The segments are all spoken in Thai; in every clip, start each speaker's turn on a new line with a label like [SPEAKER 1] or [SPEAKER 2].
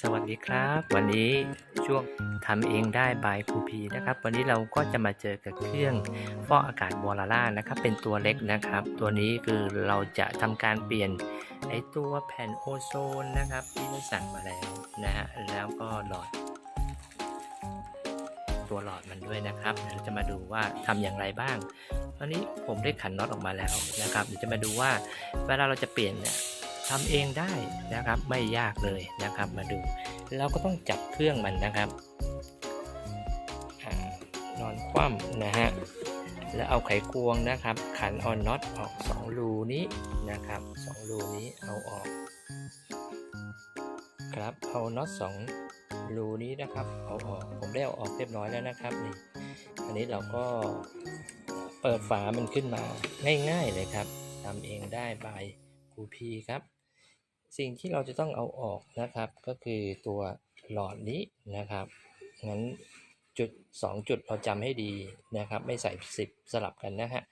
[SPEAKER 1] สวัสดีครับ วันนี้ช่วงทำเองได้บายครูพีนะครับ วันนี้เราก็จะมาเจอกับเครื่องฟอกอากาศวอลล่านะครับ เป็นตัวเล็กนะครับ ตัวนี้คือเราจะทำการเปลี่ยนไอตัวแผ่นโอโซนนะครับ ที่เราสั่งมาแล้วนะฮะแล้วก็หลอด ตัวหลอดมันด้วยนะครับเดี๋ยวเราจะมาดูว่าทำอย่างไรบ้าง ตอนนี้ผมได้ขันน็อตออกมาแล้วนะครับเดี๋ยวจะมาดูว่าเวลาเราจะเปลี่ยนเนี่ย ทำเองได้นะครับไม่ยากเลยนะครับมาดูเราก็ต้องจับเครื่องมันนะครับอนอนคว่ำนะฮะแล้วเอาไขควงนะครับ ขันเอาน็อตออกสองรูนี้นะครับสองรูนี้เอาออก ครับเอาน็อตสองรูนี้นะครับเอาออกผมได้เอาออกเรียบร้อยแล้วนะครับนี่อันนี้เราก็เปิดฝามันขึ้นมาง่ายๆเลยครับทำเองได้บายครูพีครับ สิ่งที่เราจะต้องเอาออกนะครับ ก็คือตัวหลอดนี้นะครับงั้นจุด 2 จุดเราจำให้ดีนะครับ ไม่ใส่ 10 สลับกันนะฮะ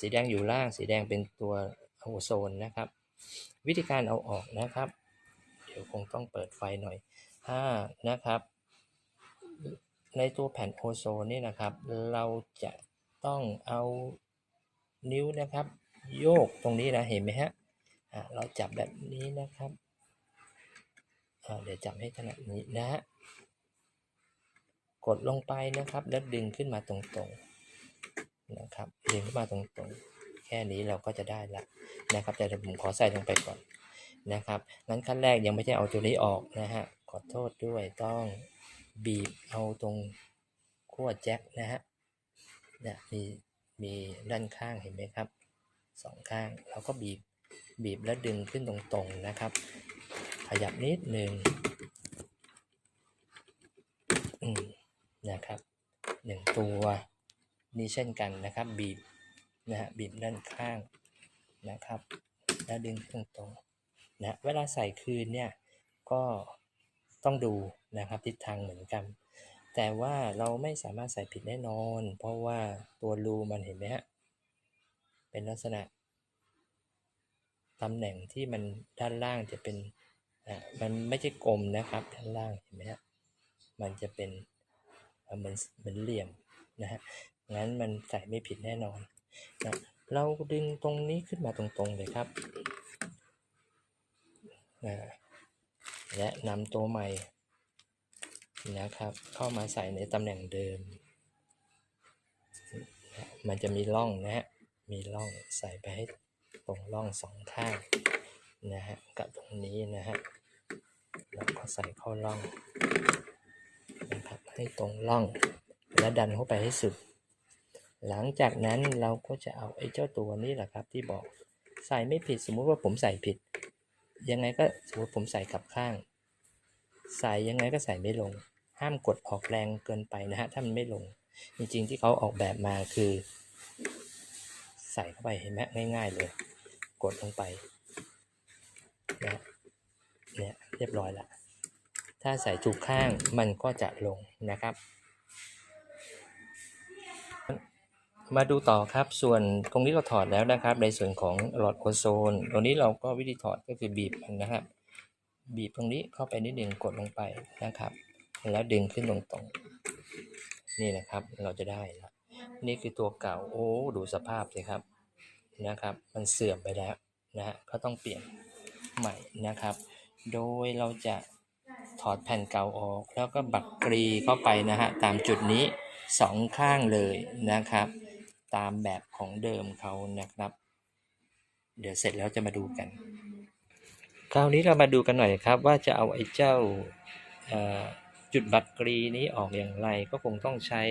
[SPEAKER 1] สีแดงอยู่ล่างสีแดงเป็นตัวโอโซนนะครับ วิธีการเอาออกนะครับ เดี๋ยวคงต้องเปิดไฟหน่อย5นะครับ ในตัวแผ่นโอโซนนี่นะครับ เราจะต้องเอานิ้วนะครับ โยกตรงนี้นะเห็นไหมฮะ เราจับแบบนี้นะครับเดี๋ยวจับให้ถนัดนี้นะฮะกดลงไปนะครับ แล้วดึงขึ้นมาตรงๆนะครับ ดึงขึ้นมาตรงๆ แค่นี้เราก็จะได้ละนะครับ แต่ผมขอใส่ลงไปก่อนนะครับ นั้นขั้นแรกยังไม่ใช่เอาตัวนี้ออกนะฮะ ขอโทษด้วยต้องบีบเอาตรงขั้วแจ็คนะฮะเนี่ยมีมีด้านข้างเห็นไหมครับสองข้างเราก็บีบ บีบแล้วดึงขึ้นตรงๆนะครับ ขยับนิดหนึ่งนะครับหนึ่งตัวนี่เช่นกันนะครับ บีบนะฮะบีบด้านข้างนะครับ แล้วดึงขึ้นตรงนะเวลาใส่คืนเนี่ยก็ต้องดูนะครับทิศทางเหมือนกัน แต่ว่าเราไม่สามารถใส่ผิดแน่นอน เพราะว่าตัวรูมันเห็นไหมฮะเป็นลักษณะ ตำแหน่งที่มันด้านล่างจะเป็นอ่ามันไม่ใช่กลมนะครับด้านล่างเห็นไหมฮะมันจะเป็นเหมือนเหมือนเหลี่ยมนะฮะงั้นมันใส่ไม่ผิดแน่นอนนะเราดึงตรงนี้ขึ้นมาตรงๆเลยครับอ่าและนำตัวใหม่นะครับ เข้ามาใส่ในตำแหน่งเดิมนะมันจะมีร่องนะฮะมีร่องใส่ไปให้ ตรงร่องสองข้างนะฮะกับตรงนี้นะฮะแล้วก็ใส่เข้าร่องนะครับให้ตรงร่องแล้วดันเข้าไปให้สุด หลังจากนั้นเราก็จะเอาไอ้เจ้าตัวนี้แหละครับที่บอกใส่ไม่ผิดสมมุติว่าผมใส่ผิด ยังไงก็สมมติผมใส่กลับข้าง ใส่ยังไงก็ใส่ไม่ลง ห้ามกดออกแรงเกินไปนะฮะถ้ามันไม่ลง จริงๆที่เขาออกแบบมาคือ ใส่เข้าไปเห็นไหมง่าย ๆเลย กดลงไปนะเนี่ยเรียบร้อยละถ้าใส่ถูกข้างมันก็จะลงนะครับ มาดูต่อครับส่วนตรงนี้เราถอดแล้วนะครับ ในส่วนของหลอดโอโซน ตรงนี้เราก็วิธีถอดก็คือบีบมันนะครับ บีบตรงนี้เข้าไปนิดหนึ่งกดลงไปนะครับ แล้วดึงขึ้นตรงๆนี่นะครับเราจะได้แล้วนี่คือตัวเก่าโอ้ดูสภาพสิครับ นะครับ มันเสื่อมไปแล้วนะฮะก็ต้องเปลี่ยนใหม่นะครับ โดยเราจะถอดแผ่นเก่าออก แล้วก็บักกรีเข้าไปนะฮะตามจุดนี้สองข้างเลยนะครับ ตามแบบของเดิมเขานะครับ เดี๋ยวเสร็จแล้วจะมาดูกัน คราวนี้เรามาดูกันหน่อยครับว่าจะเอาไอ้เจ้าจุดบักกรีนี้ออกอย่างไรก็คงต้องใช้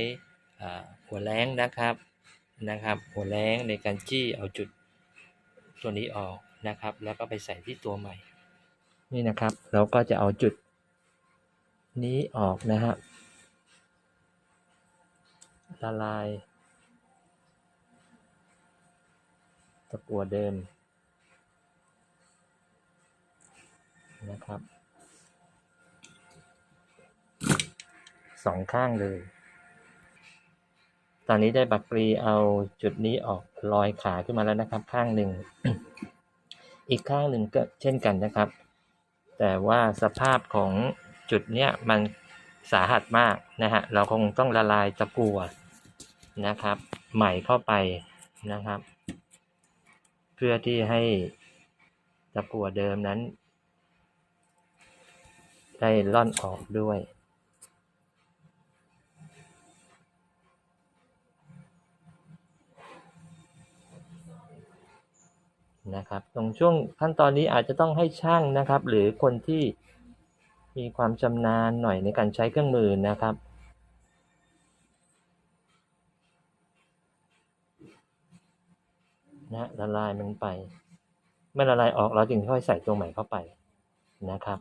[SPEAKER 1] หัวแรงนะครับ นะครับหัวแรงในการจี้เอาจุดตัวนี้ออกนะครับ แล้วก็ไปใส่ที่ตัวใหม่ นี่นะครับ เราก็จะเอาจุดนี้ออกนะฮะละลายตะกัวเดิมนะครับสองข้างเลย ตอนนี้ได้บักกรีเอาจุดนี้ออกลอยขาขึ้นมาแล้วนะครับ ข้างหนึ่ง อีกข้างหนึ่งก็เช่นกันนะครับ แต่ว่าสภาพของจุดเนี้ยมันสาหัสมากนะฮะ เราคงต้องละลายตะกั่วนะครับ ใหม่เข้าไปนะครับ เพื่อที่ให้ตะกั่วเดิมนั้น ได้ล่อนออกด้วย นะครับ ตรงช่วงขั้นตอนนี้อาจจะต้องให้ช่างนะครับ หรือคนที่มีความชำนาญหน่อยในการใช้เครื่องมือนะครับนะละลายมันไปเมื่อละลายออกเราจึงค่อยใส่ตัวใหม่เข้าไปนะครับ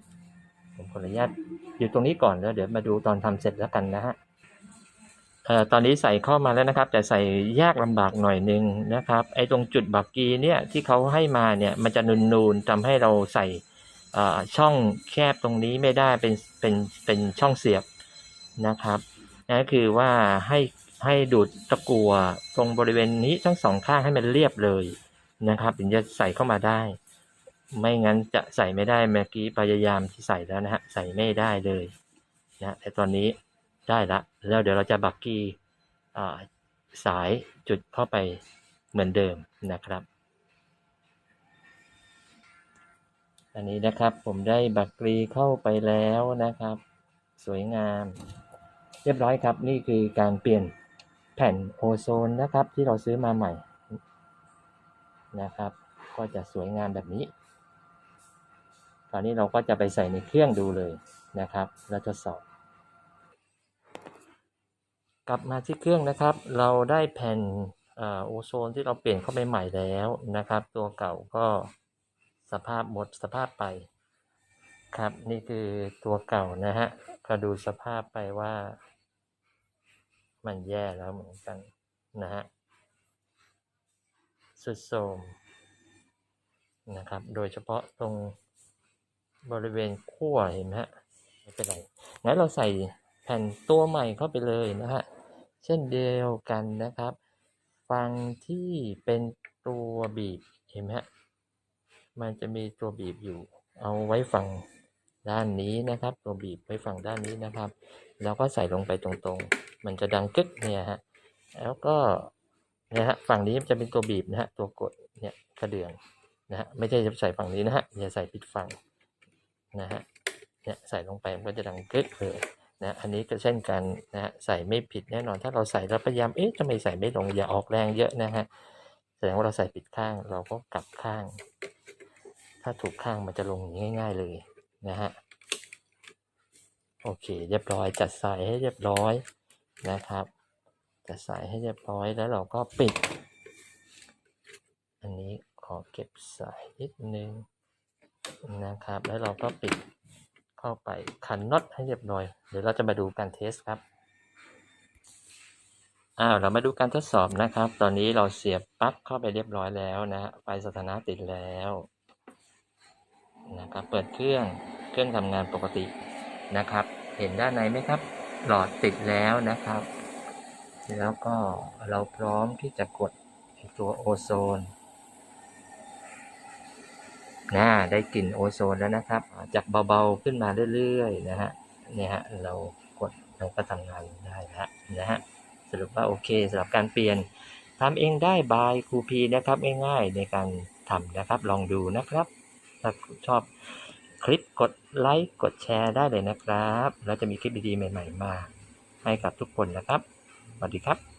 [SPEAKER 1] ผมขออนุญาตอยู่ตรงนี้ก่อนแล้วเดี๋ยวมาดูตอนทำเสร็จแล้วกันนะฮะ ตอนนี้ใส่เข้ามาแล้วนะครับ แต่ใส่ยากลำบากหน่อยนึงนะครับไอ้ตรงจุดบักกีเนี่ยที่เขาให้มาเนี่ยมันจะนูนๆทำให้เราใส่อ่อช่องแคบตรงนี้ไม่ได้เป็นเป็นเป็นช่องเสียบนะครับนั่นคือว่าให้ให้ดูดตะกัวตรงบริเวณนี้ทั้งสองข้างให้มันเรียบเลยนะครับถึงจะใส่เข้ามาได้ ไม่งั้นจะใส่ไม่ได้เมื่อกี้พยายามที่ใส่แล้วนะฮะใส่ไม่ได้เลยนะแต่ตอนนี้ ได้ละ แล้วเดี๋ยวเราจะบักกี้สายจุดเข้าไปเหมือนเดิมนะครับ อันนี้นะครับผมได้บักกีเข้าไปแล้วนะครับ สวยงาม เรียบร้อยครับนี่คือการเปลี่ยนแผ่นโอโซนนะครับที่เราซื้อมาใหม่นะครับ ก็จะสวยงามแบบนี้คราวนี้เราก็จะไปใส่ในเครื่องดูเลยนะครับ แล้วทดสอบ กลับมาที่เครื่องนะครับ เราได้แผ่นอ่าโอโซนที่เราเปลี่ยนเข้าไปใหม่แล้วนะครับ ตัวเก่าก็สภาพหมดสภาพไปครับนี่คือตัวเก่านะฮะก็ดูสภาพไปว่า มันแย่แล้วเหมือนกันนะฮะสุดโทรมนะครับ โดยเฉพาะตรงบริเวณขั้วเห็นไหมฮะไม่เป็นไรงั้นเราใส่แผ่นตัวใหม่เข้าไปเลยนะฮะ เช่นเดียวกันนะครับ ฟังที่เป็นตัวบีบเห็นไหมฮะมันจะมีตัวบีบอยู่ เอาไว้ฝั่งด้านนี้นะครับ ตัวบีบไว้ฝั่งด้านนี้นะครับ แล้วก็ใส่ลงไปตรงๆ มันจะดังกึกเนี่ยฮะแล้วก็เนี่ยฮะฝั่งนี้จะเป็นตัวบีบนะฮะตัวกดเนี่ยกระเดื่องนะฮะไม่ใช่จะใส่ฝั่งนี้นะฮะอย่าใส่ผิดฝั่งนะฮะเนี่ยใส่ลงไปมันก็จะดังกึกเลย นะอันนี้ก็เช่นกันนะฮะใส่ไม่ผิดแน่นอนถ้าเราใส่แล้วพยายามเอ๊ะทำไมใส่ไม่ลงอย่าออกแรงเยอะนะฮะแสดงว่าเราใส่ผิดข้างเราก็กลับข้าง ถ้าถูกข้างมันจะลงง่าย ๆเลยนะฮะโอเค เรียบร้อยจัดสายให้เรียบร้อยนะครับ จัดสายให้เรียบร้อยแล้วเราก็ปิด อันนี้ขอเก็บสายนิดนึงนะครับ แล้วเราก็ปิด เข้าไปขันน็อตให้เรียบร้อย เดี๋ยวเราจะมาดูการเทสครับ อ้าวเรามาดูการทดสอบนะครับ ตอนนี้เราเสียบปลั๊กเข้าไปเรียบร้อยแล้วนะฮะไฟสถานะติดแล้วนะครับ เปิดเครื่อง เครื่องทำงานปกตินะครับ เห็นด้านในไหมครับ หลอดติดแล้วนะครับ แล้วก็เราพร้อมที่จะกดตัวโอโซน นะได้กลิ่นโอโซนแล้วนะครับ จากเบาๆขึ้นมาเรื่อยๆนะฮะเนี่ยฮะเรากดเราก็ทำงานได้แล้วนะฮะสรุปว่าโอเคสำหรับการเปลี่ยนทำเองได้บายครูพีนะครับง่ายๆในการทำนะครับ ลองดูนะครับถ้าชอบคลิปกดไลค์กดแชร์ได้เลยนะครับ แล้วจะมีคลิปดีๆใหม่ ๆ มาให้กับทุกคนนะครับสวัสดีครับ